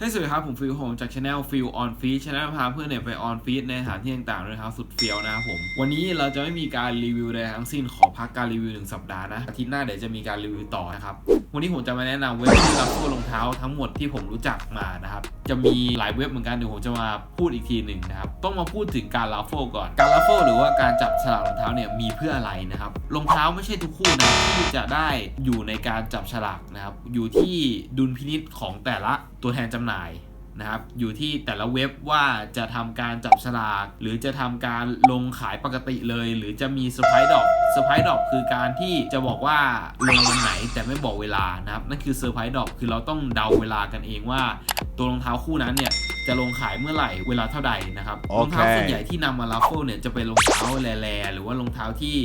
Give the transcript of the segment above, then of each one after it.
สวัสดีครับผมฟิลโฮมจากช anel ฟิลออนฟีดช anel พาเพื่อนเนี่ยไปออนฟีดในสถานที่ต่างๆด้วยนะครับสุดเฟี้ยวนะครับผม วันนี้เราจะไม่มีการรีวิวใดทั้งสิ้นขอพักการรีวิวหนึ่งสัปดาห์นะอาทิตย์หน้าเดี๋ยวจะมีการรีวิวต่อนะครับวันนี้ผมจะมาแนะนำเว็บที่รับตัวรองเท้าทั้งหมดที่ผมรู้จักมานะครับจะมีหลายเว็บเหมือนกันเดี๋ยวผมจะมาพูดอีกทีหนึ่งนะครับต้องมาพูดถึงการรับโฟก่อนการรับโฟหรือว่าการจับฉลากรองเท้าเนี่ยมีเพื่ออะไรนะครับรองเท้าไม่ใช่ทุกคู่นะที่จะได้อยู่ในการจับฉลากนะครับอยู่ที่ดุลพินิษของแต่ละตัวแทนจำหน่ายนะครับ อยู่ที่แต่ละเว็บว่าจะทำการจับฉลากหรือจะทำการลงขายปกติเลย หรือจะมีเซอร์ไพรส์ดอกเซอร์ไพรส์ดอกคือการที่จะบอกว่าลงวันไหนแต่ไม่บอกเวลานะครับ นั่นคือเซอร์ไพรส์ดอกคือเราต้องเดาเวลากันเองว่า ตัวรองเท้าคู่นั้นเนี่ย จะลงขายเมื่อไหร่เวลาเท่าใดนะครับโอรองเคเท้าส่วนใหญ่ที่นำมาลัฟเฟิลเนี่ยจะเป็นรองเท้าแลๆหรือว่ารองเท้าที่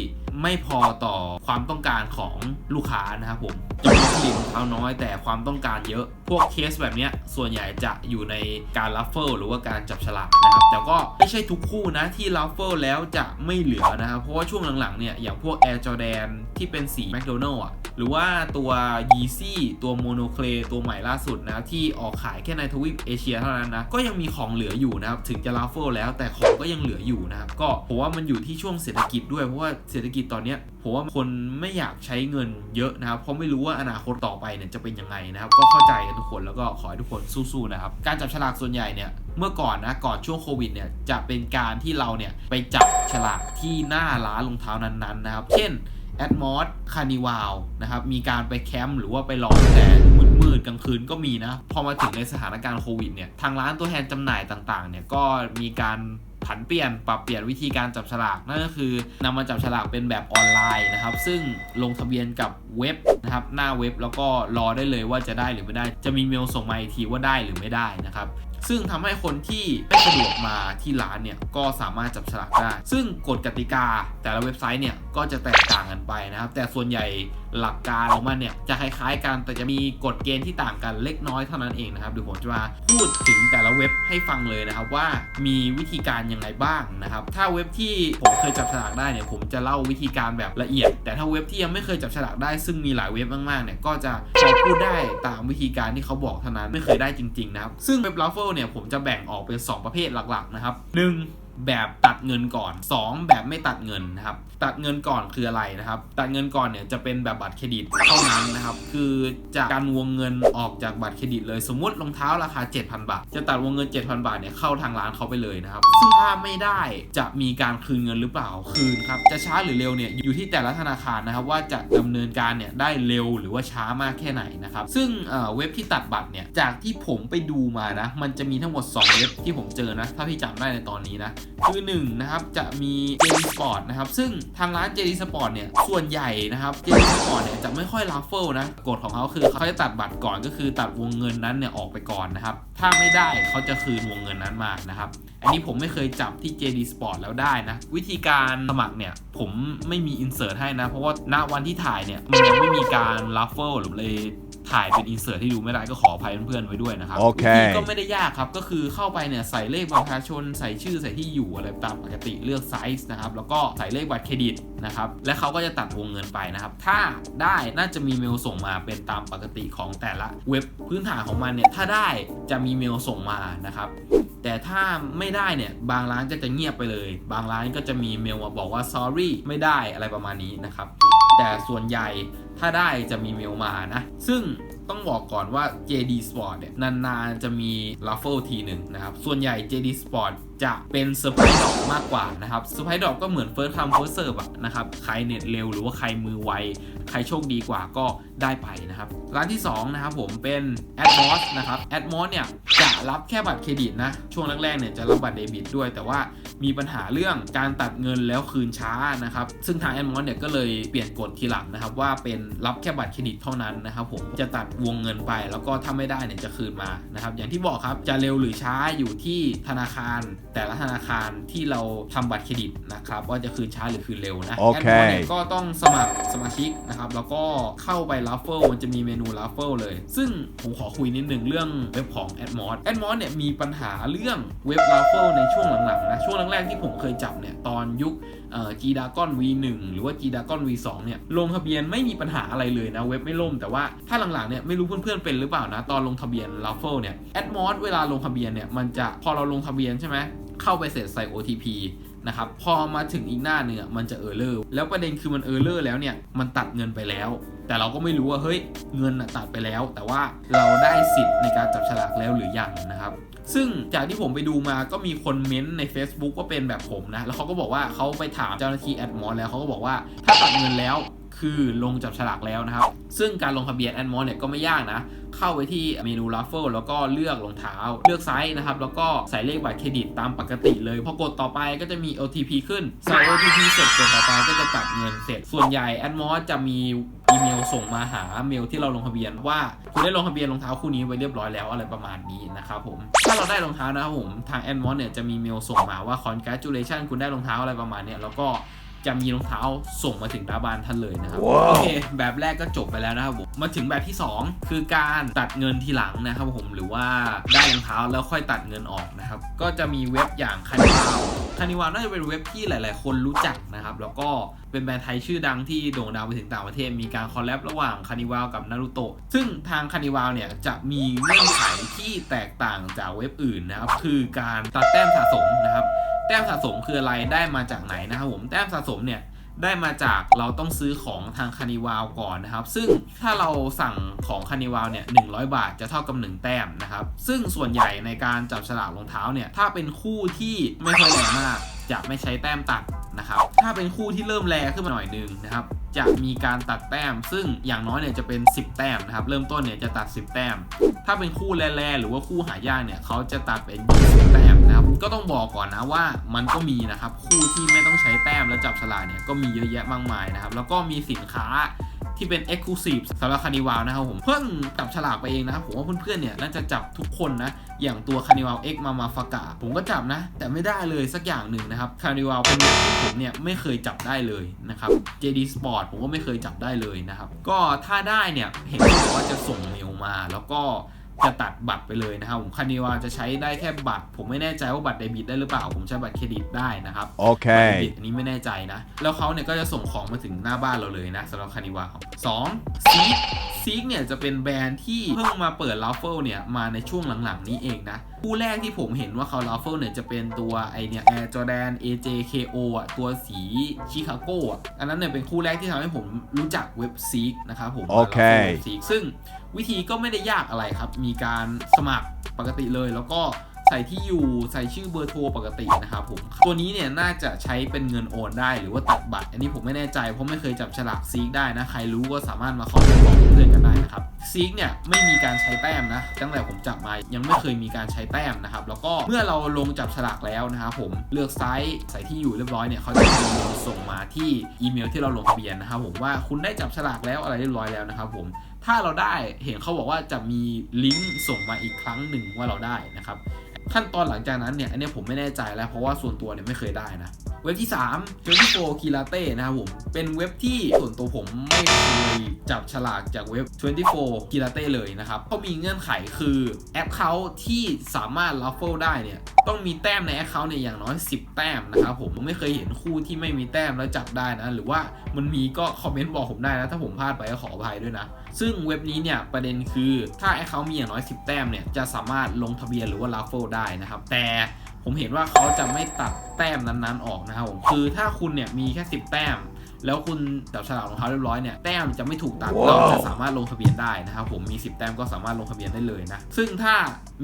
ไม่พอต่อความต้องการของลูกค้านะครับผมจำนวนผลิตรองเท้าน้อยแต่ความต้องการเยอะ พวกเคสแบบเนี้ยส่วนใหญ่จะอยู่ในการลัฟเฟิลหรือว่าการจับฉลากนะครับ แต่ก็ไม่ใช่ทุกคู่นะที่ลัฟเฟิลแล้วจะไม่เหลือนะครับ เพราะว่าช่วงหลังๆเนี่ยอย่างพวก Air Jordan ที่เป็นสี McDonald อะหรือว่าตัว Yeezy ตัว Monoclay ตัวใหม่ล่าสุดนะครับที่ออกขายแค่ในทวีปเอเชียเท่านั้นนะก็ยังมีของเหลืออยู่นะครับถึงจะลัฟเฟิลแล้วแต่ของก็ยังเหลืออยู่นะครับก็ผมว่ามันอยู่ที่ช่วงเศรษฐกิจด้วยเพราะว่าเศรษฐกิจตอนนี้ผมว่าคนไม่อยากใช้เงินเยอะนะครับเพราะไม่รู้ว่าอนาคตต่อไปเนี่ยจะเป็นยังไงนะครับก็เข้าใจกันทุกคนแล้วก็ขอให้ทุกคนสู้ๆนะครับการจับฉลากส่วนใหญ่เนี่ยเมื่อก่อนนะก่อนช่วงโควิดเนี่ยจะเป็นการที่เราเนี่ยไปจับฉลากที่หน้าร้านรองเท้านั้นๆนะครับ เช่นแอดมอสคานิวาวนะครับมีการไปแคมป์หรือว่าไปรอตั้งแต่ มืดกลางคืนก็มีนะ พอมาถึงในสถานการณ์โควิดเนี่ย ทางร้านตัวแทนจำหน่ายต่างๆ เนี่ยก็มีการผันเปลี่ยนปรับเปลี่ยนวิธีการจับฉลากนั่นก็คือนำมาจับฉลากเป็นแบบออนไลน์นะครับ ซึ่งลงทะเบียนกับเว็บนะครับหน้าเว็บแล้วก็รอได้เลยว่าจะได้หรือไม่ได้ จะมีเมลส่งมาอีกทีว่าได้หรือไม่ได้นะครับ ซึ่งทำให้คนที่ไม่สะดวกมาที่ร้านเนี่ยก็สามารถจับฉลากได้ ซึ่งกฎกติกาแต่ละเว็บไซต์เนี่ยก็จะแตกต่างกันไปนะครับ แต่ส่วนใหญ่หลักการของมันเนี่ยจะคล้ายๆกันแต่จะมีกฎเกณฑ์ที่ต่างกันเล็กน้อยเท่านั้นเองนะครับเดี๋ยวผมจะมาพูดถึงแต่ละเว็บให้ฟังเลยนะครับว่ามีวิธีการยังไงบ้างนะครับถ้าเว็บที่ผมเคยจับฉลากได้เนี่ยผมจะเล่าวิธีการแบบละเอียด แต่ถ้าเว็บที่ยังไม่เคยจับฉลากได้ ซึ่งมีหลายเว็บมากๆเนี่ยก็จะพอพูดได้ตามวิธีการที่เขาบอกเท่านั้นไม่เคยได้จริงๆนะครับซึ่งเว็บลัฟเฟิลเนี่ยผมจะแบ่งออกเป็น 2 ประเภทหลักๆนะครับหนึ่ง แบบตัดเงินก่อน 2 แบบไม่ตัดเงินนะครับ ตัดเงินก่อนคืออะไรนะครับ ตัดเงินก่อนเนี่ยจะเป็นแบบบัตรเครดิตเท่านั้นนะครับ คือจะกการวงเงินออกจากบัตรเครดิตเลย สมมติรองเท้าราคา 7,000 บาท จะตัดวงเงิน 7,000 บาทเนี่ยเข้าทางร้านเขาไปเลยนะครับ ซึ่งถ้าไม่ได้จะมีการคืนเงินหรือเปล่า คืนครับ จะช้าหรือเร็วเนี่ยอยู่ที่แต่ละธนาคารนะครับว่าจะดำเนินการเนี่ยได้เร็วหรือว่าช้ามากแค่ไหนนะครับ ซึ่งเอ่อเว็บที่ตัดบัตรเนี่ย จากที่ผมไปดูมานะ มันจะมีทั้งหมด 2 เว็บที่ผมเจอนะ ถ้าพี่จำได้ในตอนนี้นะคือ1นะครับจะมี JD Sport นะครับซึ่งทางร้าน JD Sport เนี่ยส่วนใหญ่นะครับ JD Sport เนี่ยจะไม่ค่อยรัฟเฟิลนะกฎของเขาคือเขาจะตัดบัตรก่อนก็คือตัดวงเงินนั้นเนี่ยออกไปก่อนนะครับถ้าไม่ได้เขาจะคืนวงเงินนั้นมานะครับอันนี้ผมไม่เคยจับที่ JD Sport แล้วได้นะ วิธีการสมัครเนี่ย ผมไม่มีอินเสิร์ตให้นะ เพราะว่าณวันที่ถ่ายเนี่ย มันยังไม่มีการรัฟเฟิลหรือเลย ถ่ายเป็นอินเสิร์ตที่ดูไม่ได้ก็ขออภัยเพื่อนๆไว้ด้วยนะครับโอเควิธีก็ไม่ได้ยากครับ ก็คือเข้าไปเนี่ยใส่เลขบัตรประชาชนใส่ชื่อใส่ที่อยู่อะไรตามปกติเลือกไซส์นะครับ แล้วก็ใส่เลขบัตรเครดิตนะครับ และเขาก็จะตัดวงเงินไปนะครับ ถ้าได้น่าจะมีเมลส่งมาเป็นตามปกติของแต่ละเว็บพื้นฐานของมันเนี่ยถ้าได้จะมีเมลส่งมานะครับแต่ถ้าไม่ได้เนี่ยบางร้านก็จะเงียบไปเลย บางร้านก็จะมีเมลมาบอกว่า sorry ไม่ได้อะไรประมาณนี้นะครับแต่ส่วนใหญ่ ถ้าได้จะมีเมลมานะ ซึ่ง ต้องบอกก่อนว่า JD Sport เนี่ยนานๆจะมี Raffle ทีหนึ่งนะครับ ส่วนใหญ่ JD Sport จะเป็นเซอร์ไพรส์ดอกมากกว่านะครับเซอร์ไพรส์ดอกก็เหมือน First Come First Serve อะนะครับ ใครเน็ตเร็วหรือว่าใครมือไว ใครโชคดีกว่าก็ได้ไปนะครับ ร้านที่ 2 นะครับผมเป็น Admos นะครับ Admos เนี่ยจะรับแค่บัตรเครดิตนะ ช่วงแรกๆเนี่ยจะรับบัตรเดบิตด้วย แต่ว่ามีปัญหาเรื่องการตัดเงินแล้วคืนช้านะครับ ซึ่งทาง Admos เนี่ยก็เลยเปลี่ยนกฎทีหลังนะครับว่าเป็นรับแค่บัตรเครดิตเท่านั้นนะครับผมจะตัดวงเงินไป แล้วก็ถ้าไม่ได้เนี่ยจะคืนมานะครับอย่างที่บอกครับจะเร็วหรือช้าอยู่ที่ธนาคาร แต่ละธนาคารที่เราทำบัตรเครดิตนะครับว่าจะคืนช้าหรือคืนเร็วนะโอเค Admos เนี่ยก็ต้องสมัครสมาชิกนะครับแล้วก็เข้าไปรัฟเฟิลมันจะมีเมนูรัฟเฟิลเลย ซึ่งผมขอคุยนิดนึงเรื่องเว็บของ Admos Admos เนี่ยมีปัญหาเรื่องเว็บรัฟเฟิลในช่วงหลังๆนะช่วงแรกๆที่ผมเคยจับเนี่ยตอนยุค G d a g o n V1 หรือว่า G d a g o n V2 เนี่ยลงทะเบียนไม่มีปัญหาอะไรเลยนะเว็บไม่ล่มแต่ว่าถ้าหลังๆเนี่ยไม่รู้เพื่อนๆเป็นหรือเปล่านะ ตอนลงทะเบียน Raffle เนี่ยแอดมอสเวลาลงทะเบียนเนี่ยมันจะพอเราลงทะเบียนใช่ไหมเข้าไปเสร็จใส่ OTP นะครับพอมาถึงอีกหน้าหนึ่งอมันจะเออร์เลอร์แล้วประเด็นคือมันเออร์เลอร์แล้วเนี่ยมันตัดเงินไปแล้ว แต่เราก็ไม่รู้ว่าเฮ้ยเงินตัดไปแล้ว แต่ว่าเราได้สิทธิ์ในการจับฉลากแล้วหรือยังนะครับ ซึ่งจากที่ผมไปดูมาก็มีคนเม้นต์ใน Facebook ก็เป็นแบบผมนะ แล้วเขาก็บอกว่าเขาไปถามเจ้าหน้าที่แอดมอสแล้วเขาก็บอกว่าถ้าตัดเงินแล้ว คือลงจับฉลากแล้วนะครับ ซึ่งการลงทะเบียนแอดมอสเนี่ยก็ไม่ยากนะ เข้าไปที่เมนู Raffle แล้วก็เลือกรองเท้า เลือกไซส์นะครับ แล้วก็ใส่เลขบัตรเครดิตตามปกติเลย พอกดต่อไปก็จะมี OTP ขึ้น ใส่ OTP เสร็จกดต่อไปก็จะตัดเงินเสร็จ ส่วนใหญ่แอดมอสจะมีอีเมลส่งมาหาเมลที่เราลงทะเบียนว่าคุณได้ลงทะเบียนรองเท้าคู่นี้ไว้เรียบร้อยแล้วอะไรประมาณนี้นะครับผมถ้าเราได้รองเท้านะครับผมทางแอดมอสเนี่ยจะมีเมลส่งมาว่า congratulation คุณได้รองเท้าอะไรประมาณเนี้ยแล้วก็ จะมีรองเท้าส่งมาถึงหน้าบ้านท่านเลยนะครับว้าวโอเค แบบแรกก็จบไปแล้วนะครับผมมาถึงแบบที่ 2 คือการตัดเงินทีหลังนะครับผมหรือว่าได้รองเท้าแล้วค่อยตัดเงินออกนะครับ ก็จะมีเว็บอย่างคานิวาล คานิวาน่าจะเป็นเว็บที่หลายๆ คนรู้จักนะครับ แล้วก็เป็นแบรนด์ไทยชื่อดังที่โด่งดังไปถึงต่างประเทศ มีการคอลแลบระหว่างคานิวาวกับนารูโตะซึ่งทางคานิวาวเนี่ยจะมีเงื่อนไขที่แตกต่างจากเว็บอื่นนะครับ คือการตัดแต้มสะสมนะครับ แต้มสะสมคืออะไรได้มาจากไหนนะครับผม แต้มสะสมเนี่ย ได้มาจากเราต้องซื้อของทางคานิวาวก่อนนะครับ ซึ่งถ้าเราสั่งของคานิวาวเนี่ย100บาทจะเท่ากับ 1 แต้มนะครับ ซึ่งส่วนใหญ่ในการจับฉลากรองเท้าเนี่ย ถ้าเป็นคู่ที่ไม่ค่อยแรงมาก จะไม่ใช้แต้มตัด นะครับ ถ้าเป็นคู่ที่เริ่มแรงขึ้นมาหน่อยหนึงนะครับจะมีการตัดแต้ม ซึ่งอย่างน้อยเนี่ยจะเป็น 10 แต้มนะครับ เริ่มต้นเนี่ยจะตัด 10 แต้ม ถ้าเป็นคู่แร่ๆหรือว่าคู่หายากเนี่ยเขาจะตัดเป็น 20 แต้มนะครับ ก็ต้องบอกก่อนนะว่ามันก็มีนะครับ คู่ที่ไม่ต้องใช้แต้มแล้วจับสลากเนี่ยก็มีเยอะแยะมากมายนะครับ แล้วก็มีสินค้า ที่เป็น Exclusive สำหรับคานิวาวนะครับผมเพิ่งจับฉลากไปเองนะครับผมว่าเพื่อนๆเนี่ยน่าจะจับทุกคนนะอย่างตัวคานิวาวเอ็กมามาฟากาผมก็จับนะ แต่ไม่ได้เลยสักอย่างหนึ่งนะครับคานิวาวเป็นแบบที่ผมเนี่ยไม่เคยจับได้เลยนะครับ JD Sport ผมก็ไม่เคยจับได้เลยนะครับก็ถ้าได้เนี่ยเห็นบอกว่าจะส่งเมลมาแล้วก็ จะตัดบัตรไปเลยนะครับผมคานิวาจะใช้ได้แค่บัตร ผมไม่แน่ใจว่าบัตรเดบิตได้หรือเปล่า ผมใช้บัตรเครดิตได้นะครับบัตรเดบิ Okay. ตอันนี้ไม่แน่ใจนะ แล้วเขาเนี่ยก็จะส่งของมาถึงหน้าบ้านเราเลยนะสำหรับคานิวาสองซีกซีกเนี่ยจะเป็นแบรนด์ที่เพิ่งมาเปิดลาฟเฟิลเนี่ยมาในช่วงหลังๆนี้เองนะ คู่แรกที่ผมเห็นว่าเขาลาฟเฟิลเนี่ยจะเป็นตัวไอเนี่ย Air Jordan AJKO อะตัวสีชิคาโกอะอันนั้นเนี่ยเป็นคู่แรกที่ทำให้ผมรู้จักเว็บซีกนะครับผมโอเคเว็บซีกซึ่งวิธีก็ไม่ได้ยากอะไรครับ มีการสมัครปกติเลยแล้วก็ ใส่ที่อยู่ใส่ชื่อเบอร์โทรปกตินะครับผมตัวนี้เนี่ยน่าจะใช้เป็นเงินโอนได้หรือว่าตัดบัตร อันนี้ผมไม่แน่ใจเพราะไม่เคยจับฉลากซีกได้นะ ใครรู้ก็สามารถมาคอมเมนต์บอกเพื่อนกันได้นะครับซีกเนี่ยไม่มีการใช้แต้มนะตั้งแต่ผมจับมายังไม่เคยมีการใช้แต้มนะครับแล้วก็เมื่อเราลงจับฉลากแล้วนะครับผมเลือกไซส์ใส่ที่อยู่เรียบร้อยเนี่ยเขาจะมีส่งมาที่อีเมลที่เราลงทะเบียนนะครับผมว่าคุณได้จับฉลากแล้วอะไรเรียบร้อยแล้วนะครับผมถ้าเราได้เห็นเขาบอกว่าจะมีลิงก์ส่งมาอีกครั้งหนึ่งว่าเราได้นะครับ ขั้นตอนหลังจากนั้นเนี่ยอันนี้ผมไม่แน่ใจแล้วเพราะว่าส่วนตัวเนี่ยไม่เคยได้นะ เว็บที่3 24 k i l a t e นะครับผม เป็นเว็บที่ส่วนตัวผมไม่เคยจับฉลากจากเว็บ 24 k i l a t e เลยนะครับเขามีเงื่อนไขคือแอปเขาที่สามารถ raffle ได้เนี่ยต้องมีแต้มในแอคเคาท์เนี่ยอย่างน้อย 10 แต้มนะครับผมไม่เคยเห็นคู่ที่ไม่มีแต้มแล้วจับได้นะ หรือว่ามันมีก็คอมเมนต์บอกผมได้นะ ถ้าผมพลาดไปก็ขออภัยด้วยนะ ซึ่งเว็บนี้เนี่ยประเด็นคือถ้าแอคเคาท์มีอย่างน้อย 10 แต้มเนี่ยจะสามารถลงทะเบียนหรือว่า raffle ได้นะครับแต่ ผมเห็นว่าเขาจะไม่ตัดแต้มนั้นๆออกนะครับผมคือถ้าคุณเนี่ยมีแค่ 10 แต้ม แล้วคุณจับฉลากรองเท้าเรียบร้อยเนี่ยแต้มจะไม่ถูกตัดว้าวเราจะสามารถลงทะเบียนได้นะครับผมมี 10 แต้มก็สามารถลงทะเบียนได้เลยนะซึ่งถ้า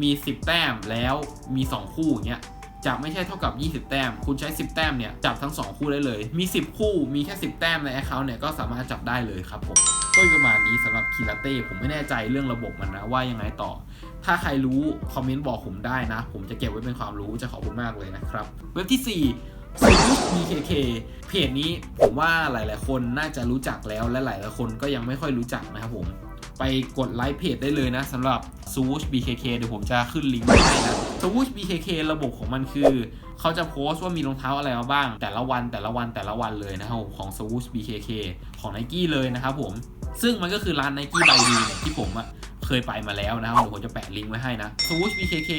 มี 10 แต้มแล้วมี 2 คู่อย่างเงี้ย จะไม่ใช่เท่ากับ 20 แต้ม คุณใช้ 10 แต้มเนี่ยจับทั้ง 2 คู่ได้เลย มี 10 คู่ มีแค่ 10 แต้มในแอคเคาท์เนี่ยก็สามารถจับได้เลยครับผม ก็ประมาณนี้สำหรับคีลาเต้ผมไม่แน่ใจเรื่องระบบมันนะว่ายังไงต่อ ถ้าใครรู้คอมเมนต์บอกผมได้นะ ผมจะเก็บไว้เป็นความรู้จะขอบคุณมากเลยนะครับ เว็บที่4 s w o o BKK เพจนี้ผมว่าหลายๆ คนน่าจะรู้จักแล้วและหลายๆ คนก็ยังไม่ค่อยรู้จักนะครับผม ไปกดไลค์เพจได้เลยนะสำหรับ s w o o s BKK เดี๋ยวผมจะขึ้นลิงก์ไว้ให้นะ สวูช BKK ระบบของมันคือ เขาจะโพสต์ว่ามีรองเท้าอะไรมาบ้าง แต่ละวันแต่ละวันแต่ละวันเลยนะครับผมของสวูช BKK ของ n i กี้เลยนะครับผม ซึ่งมันก็คือร้าน n i กี้บายดีที่ผมอะเคยไปมาแล้วนะครับผมจะแปะลิงก์ไว้ให้นะสวูช BKK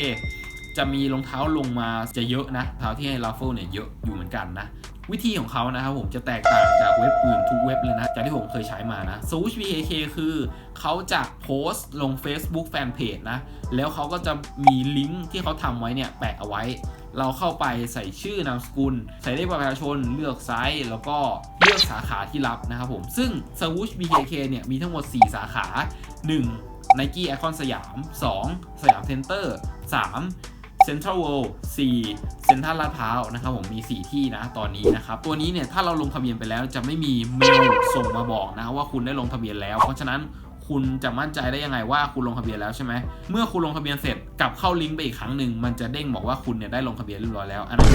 จะมีรองเท้าลงมาจะเยอะนะเท้าที่ให้ลาเฟลเนี่ยเยอะอยู่เหมือนกันนะ วิธีของเขานะครับผมจะแตกต่างจากเว็บอื่นทุกเว็บเลยนะ จากที่ผมเคยใช้มานะ Swoosh BKK คือเขาจะโพสต์ลง Facebook Fanpage นะ แล้วเขาก็จะมีลิงก์ที่เขาทำไว้เนี่ยแปะเอาไว้ เราเข้าไปใส่ชื่อนามสกุล ใส่เลขประชาชน เลือกไซส์ แล้วก็เลือกสาขาที่รับนะครับผม ซึ่ง Swoosh BKK เนี่ยมีทั้งหมด 4 สาขา 1. Nike Icon สยาม 2. สยามเซ็นเตอร์ 3. เซ็นทรัลเวิลด์สี่เซ็นทรัลลาดพร้าวนะครับผมมี 4 ที่นะตอนนี้นะครับ ตัวนี้เนี่ยถ้าเราลงทะเบียนไปแล้วจะไม่มีเมลส่งมาบอกนะว่าคุณได้ลงทะเบียนแล้ว เพราะฉะนั้นคุณจะมั่นใจได้ยังไงว่าคุณลงทะเบียนแล้วใช่ไหมเมื่อคุณลงทะเบียนเสร็จ กลับเข้าลิงก์ไปอีกครั้งหนึ่งมันจะเด้งบอกว่าคุณเนี่ยได้ลงทะเบียนเรียบร้อยแล้วอันนั้น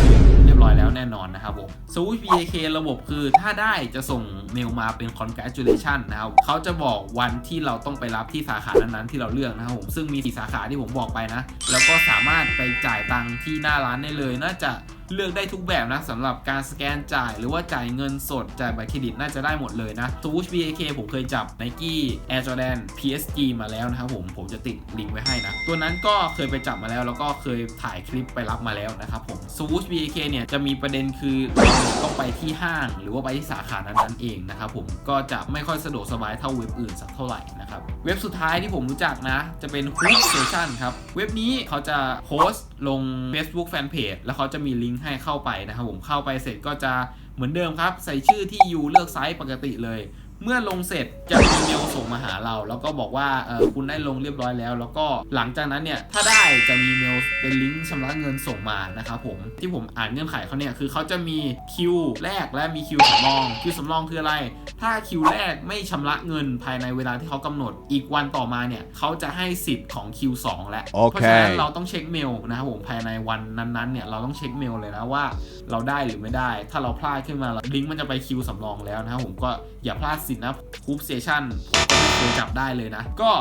เรียบร้อยแล้วแน่นอนนะครับผม Swoosh BAK ระบบคือถ้าได้จะส่งเมลมาเป็น congratulation นะครับเขาจะบอกวันที่เราต้องไปรับที่สาขานั้นๆที่เราเลือกนะครับผมซึ่งมีสี่สาขาที่ผมบอกไปนะ แล้วก็สามารถไปจ่ายตังค์ที่หน้าร้านได้เลยน่าจะ เลือกได้ทุกแบบนะสำหรับการสแกนจ่ายหรือว่าจ่ายเงินสดจ่ายบัตรเครดิตน่าจะได้หมดเลยนะ Swoosh BAK ผมเคยจับ Nike Air Jordan PSG มาแล้วนะครับผมผมจะติดลิงก์ไว้ให้นะ ตัวนั้นก็เคยไปจับมาแล้ว แล้วก็เคยถ่ายคลิปไปรับมาแล้วนะครับผม Swoosh BAK เนี่ยจะมีประเด็นคือเราต้องไปที่ห้าง หรือว่าไปที่สาขานั้นๆเองนะครับผมก็จะไม่ค่อยสะดวกสบายเท่าเว็บอื่นสักเท่าไหร่นะครับเว็บสุดท้ายที่ผมรู้จักนะ จะเป็น Hoop Station ครับเว็บนี้เขาจะโพสต์ลง Facebook Fanpage แล้วเขาจะมีลิงก์ให้เข้าไปนะครับผมเข้าไปเสร็จก็จะเหมือนเดิมครับ ใส่ชื่อที่อยู่เลือกไซส์ปกติเลย เมื่อลงเสร็จจะมีเมลส่งมาหาเรา แล้วก็บอกว่าเออคุณได้ลงเรียบร้อยแล้ว แล้วก็หลังจากนั้นเนี่ยถ้าได้จะมีเมลเป็นลิงก์ชำระเงินส่งมานะครับผมที่ผมอ่านเงื่อนไขเขาเนี่ยคือเขาจะมีคิวแรกและมีคิวสำรองคิวสำรองคืออะไร ถ้าคิวแรกไม่ชำระเงินภายในเวลาที่เขากำหนดอีกวันต่อมาเนี่ยเขาจะให้สิทธิ์ของคิวสองแล้วโอเคเพราะฉะนั้นเราต้องเช็คเมลนะครับผมภายในวันนั้นๆเนี่ยเราต้องเช็คเมลเลยนะว่า เราได้หรือไม่ได้ ถ้าเราพลาดขึ้นมาลิงก์มันจะไปคิวสำรองแล้วนะครับผมก็อย่าพลาดสิทธิ์นะคูปเซชันผมไม่เคยจับได้เลยนะ ก็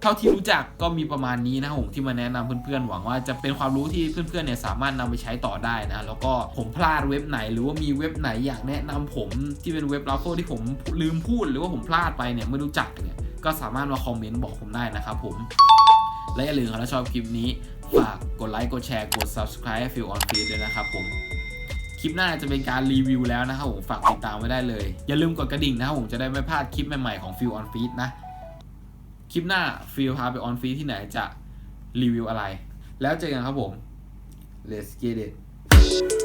เท่าที่รู้จักก็มีประมาณนี้นะครับผมที่มาแนะนำเพื่อนๆ หวังว่าจะเป็นความรู้ที่เพื่อนๆเนี่ยสามารถนำไปใช้ต่อได้นะ แล้วก็ผมพลาดเว็บไหน หรือว่ามีเว็บไหนอยากแนะนำผมที่เป็นเว็บลัฟเฟที่ผมลืมพูด หรือว่าผมพลาดไปเนี่ยไม่รู้จักเนี่ยก็สามารถมาคอมเมนต์บอกผมได้นะครับผมและอย่าลืมครับถ้าชอบคลิปนี้ ฝากกดไลค์ กดแชร์ กด subscribe ให้ Feel on Feed ด้วยนะครับผม ลิปหน้าจะเป็นการรีวิวแล้วนะครับผมฝากติดตามไว้ได้เลย อย่าลืมกดกระดิ่งนะครับผมจะได้ไม่พลาดคลิปใหม่ๆของ Feel on Feed นะ คลิปหน้า Feel พาไป on feed ที่ไหนจะรีวิวอะไร แล้วเจอกันครับผม let's get it